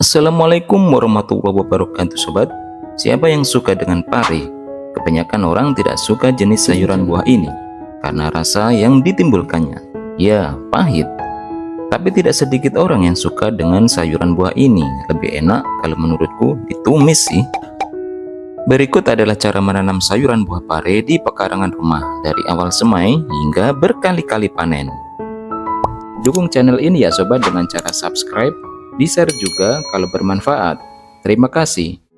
Assalamualaikum warahmatullahi wabarakatuh sobat. Siapa yang suka dengan pare? Kebanyakan orang tidak suka jenis sayuran buah ini Karena rasa yang ditimbulkannya Ya, pahit. Tapi tidak sedikit orang yang suka dengan sayuran buah ini. Lebih enak kalau menurutku ditumis sih. Berikut adalah cara menanam sayuran buah pare di pekarangan rumah Dari awal semai hingga berkali-kali panen. Dukung channel ini ya sobat dengan cara subscribe di-share juga kalau bermanfaat. Terima kasih.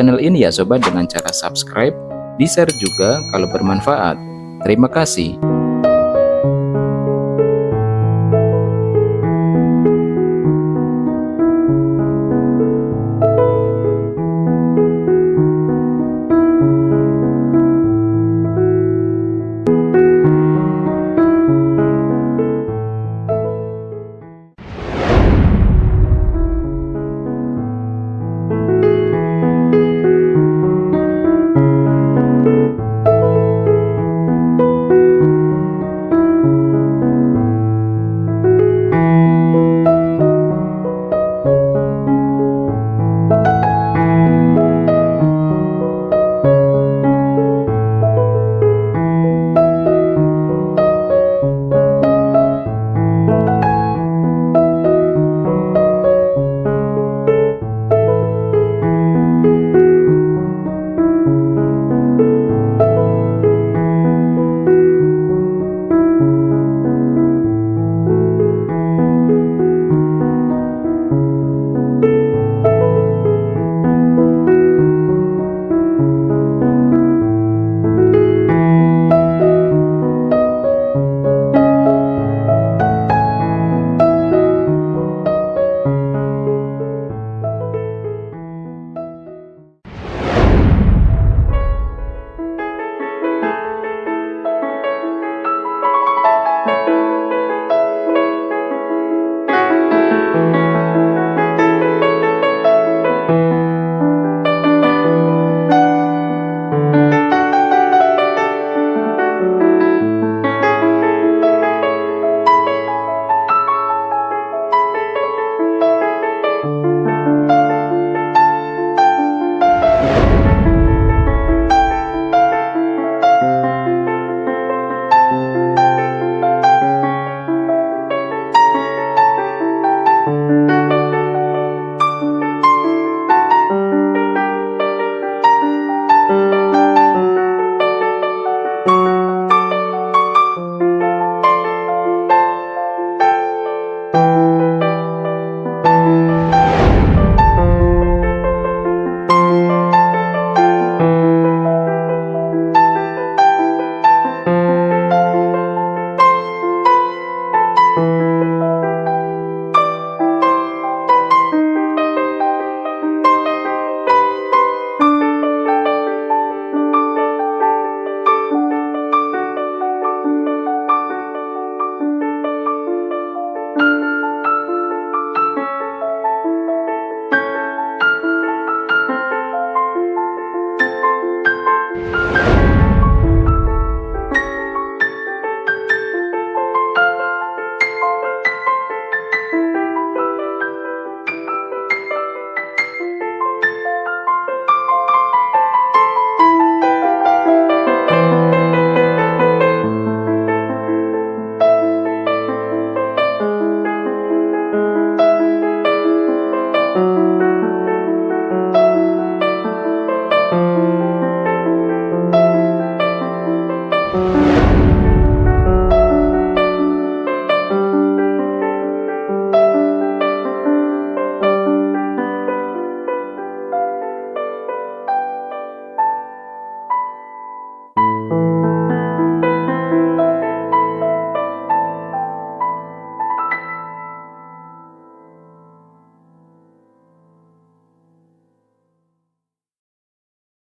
Channel ini ya sobat dengan cara subscribe, di share juga kalau bermanfaat. Terima kasih.